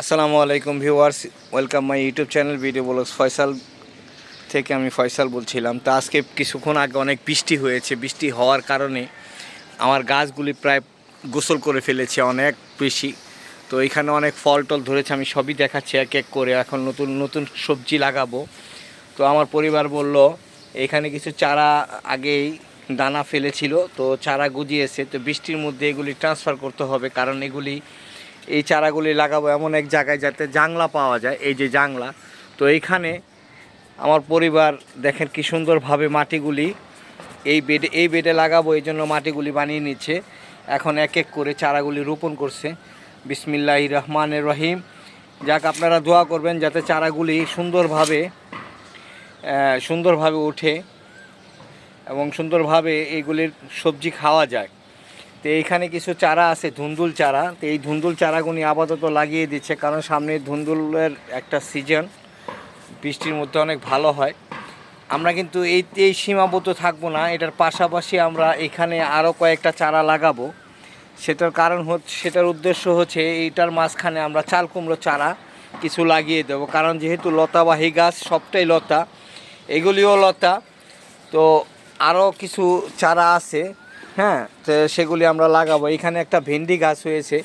আসসালামু আলাইকুম viewers, welcome my YouTube channel video blogs Faisal থেকে আমি ফয়সাল বলছিলাম। তো আজকে কিছুক্ষণ আগে অনেক বৃষ্টি হয়েছে, বৃষ্টি হওয়ার কারণে আমার গাছগুলি প্রায় গোসল করে ফেলেছে, অনেক বেশি। তো এখানে অনেক ফল টল ধরেছে, আমি সবই দেখাচ্ছি এক এক করে। এখন নতুন নতুন সবজি লাগাবো। তো আমার পরিবার বলল, এখানে কিছু চারা আগেই দানা ফেলেছিল, তো চারা গুজিয়েছে। তো বৃষ্টির মধ্যে এগুলি ট্রান্সফার করতে হবে, কারণ এগুলি এই চারাগুলি লাগাবো এমন এক জায়গায় যাতে জাংলা পাওয়া যায়, এই যে জাংলা। তো এইখানে আমার পরিবার দেখেন কি সুন্দরভাবে মাটিগুলি এই বেডে এই বেডে লাগাবো, এই জন্য মাটিগুলি বানিয়ে নিচ্ছে। এখন এক এক করে চারাগুলি রোপণ করছে। বিসমিল্লাহ রহমানের রহিম। যাক, আপনারা দোয়া করবেন যাতে চারাগুলি সুন্দরভাবে সুন্দরভাবে ওঠে এবং সুন্দরভাবে এইগুলির সবজি খাওয়া যায়। তো এইখানে কিছু চারা আছে, ধুন্দুল চারা। তো এই ধুন্দুল চারাগুলি আপাতত লাগিয়ে দিচ্ছে, কারণ সামনে ধুন্দুলের একটা সিজন বৃষ্টির মধ্যে অনেক ভালো হয়। আমরা কিন্তু এই এই সীমাবদ্ধ থাকব না, এটার পাশাপাশি আমরা এখানে আরও কয়েকটা চারা লাগাবো। সেটার কারণ হচ্ছে সেটার উদ্দেশ্য হচ্ছে এইটার মাঝখানে আমরা চাল কুমড়ো চারা কিছু লাগিয়ে দেবো, কারণ যেহেতু লতাবাহী গাছ, সবটাই লতা, এগুলিও লতা। তো আরও কিছু চারা আছে হ্যাঁ তো সেগুলি আমরা লাগাবো। এখানে একটা ভেন্ডি গাছ হয়েছে,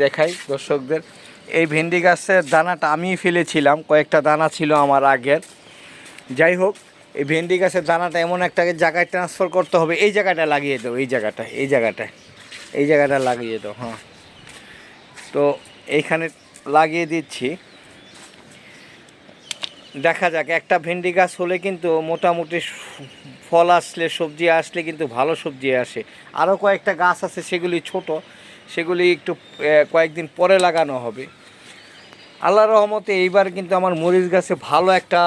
দেখাই দর্শকদের। এই ভেন্ডি গাছের দানাটা আমিই ফেলেছিলাম, কয়েকটা দানা ছিল আমার আগের। যাই হোক, এই ভেন্ডি গাছের দানাটা এমন একটা জায়গায় ট্রান্সফার করতে হবে, এই জায়গাটা লাগিয়ে দাও, এই জায়গাটা, এই জায়গাটায়, এই জায়গাটা লাগিয়ে দাও হ্যাঁ। তো এইখানে লাগিয়ে দিচ্ছি। দেখা যাক, একটা ভেন্ডি গাছ হলে কিন্তু মোটামুটি ফল আসলে, সবজি আসলে কিন্তু ভালো সবজি আসে। আরও কয়েকটা গাছ আছে, সেগুলি ছোট, সেগুলি একটু কয়েকদিন পরে লাগানো হবে। আল্লাহ রহমতে এইবার কিন্তু আমার মরিচ গাছে ভালো একটা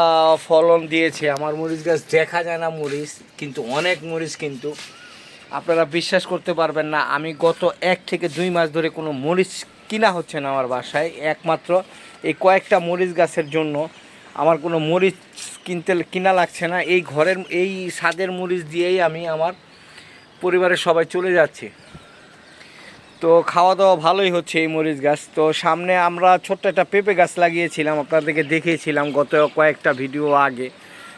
ফলন দিয়েছে। আমার মরিচ গাছ দেখা যায় না মরিচ, কিন্তু অনেক মরিচ কিন্তু। আপনারা বিশ্বাস করতে পারবেন না, আমি গত এক থেকে দুই মাস ধরে কোনো মরিচ কিনা হচ্ছে না আমার বাসায়। একমাত্র এই কয়েকটা মরিচ গাছের জন্য আমার কোনো মরিচ কিনতে কিনা লাগছে না। এই ঘরের, এই স্বাদের মরিচ দিয়েই আমি আমার পরিবারের সবাই চলে যাচ্ছে। তো খাওয়া দাওয়া ভালোই হচ্ছে এই মরিচ গাছ। তো সামনে আমরা ছোট্ট একটা পেঁপে গাছ লাগিয়েছিলাম, আপনাদেরকে দেখিয়েছিলাম গত কয়েকটা ভিডিও আগে।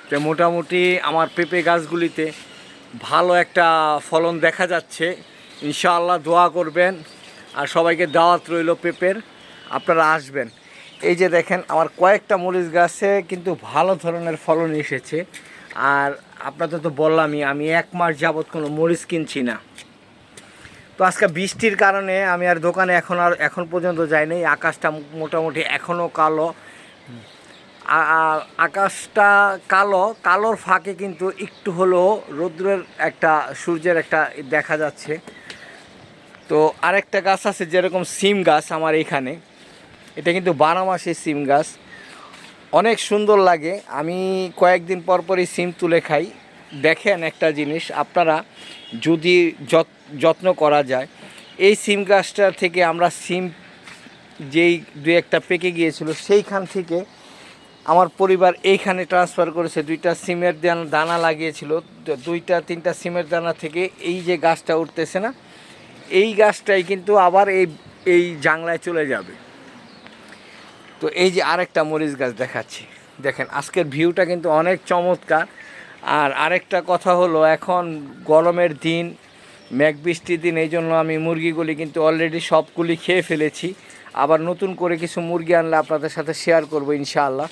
তো মোটামুটি আমার পেঁপে গাছগুলিতে ভালো একটা ফলন দেখা যাচ্ছে। ইনশাআল্লাহ দোয়া করবেন। আর সবাইকে দাওয়াত রইল পেঁপের। আপনারা আসবেন। এই যে দেখেন, আমার কয়েকটা মরিচ গাছে কিন্তু ভালো ধরনের ফলন এসেছে। আর আপনাদের তো বললামই, আমি এক মাস যাবৎ কোনো মরিচ কিনছি না। তো আজকে বৃষ্টির কারণে আমি আর দোকানে এখন আর এখন পর্যন্ত যাইনি আকাশটা মোটামুটি এখনও কালো। আকাশটা কালো, কালোর ফাঁকে কিন্তু একটু হলেও রৌদ্রের একটা, সূর্যের একটা দেখা যাচ্ছে। তো আরেকটা গাছ আছে, যেরকম সিম গাছ আমার এখানে। এটা কিন্তু বারো মাসের সিম গাছ। অনেক সুন্দর লাগে। আমি কয়েকদিন পর পরই সিম তুলে খাই। দেখেন একটা জিনিস, আপনারা যদি যত- যত্ন করা যায়, এই সিম গাছটা থেকে আমরা সিম যেই দু একটা পেকে গিয়েছিল, সেইখান থেকে আমার পরিবার এইখানে ট্রান্সফার করেছে। দুইটা সিমের দানা লাগিয়েছিল। দুইটা, তিনটা সিমের দানা থেকে এই যে গাছটা উঠতেছে না, এই গাছটাই কিন্তু আবার এই এই জাংলায় চলে যাবে। তো এই যে আরেকটা মরিচ গাছ দেখাচ্ছি। দেখেন, আজকের ভিউটা কিন্তু অনেক চমৎকার। আর আরেকটা কথা হলো, এখন গরমের দিন, মেঘ বৃষ্টির দিন এই জন্য আমি মুরগিগুলি কিন্তু অলরেডি সবগুলি খেয়ে ফেলেছি। আবার নতুন করে কিছু মুরগি আনলে আপনাদের সাথে শেয়ার করব ইনশাআল্লাহ।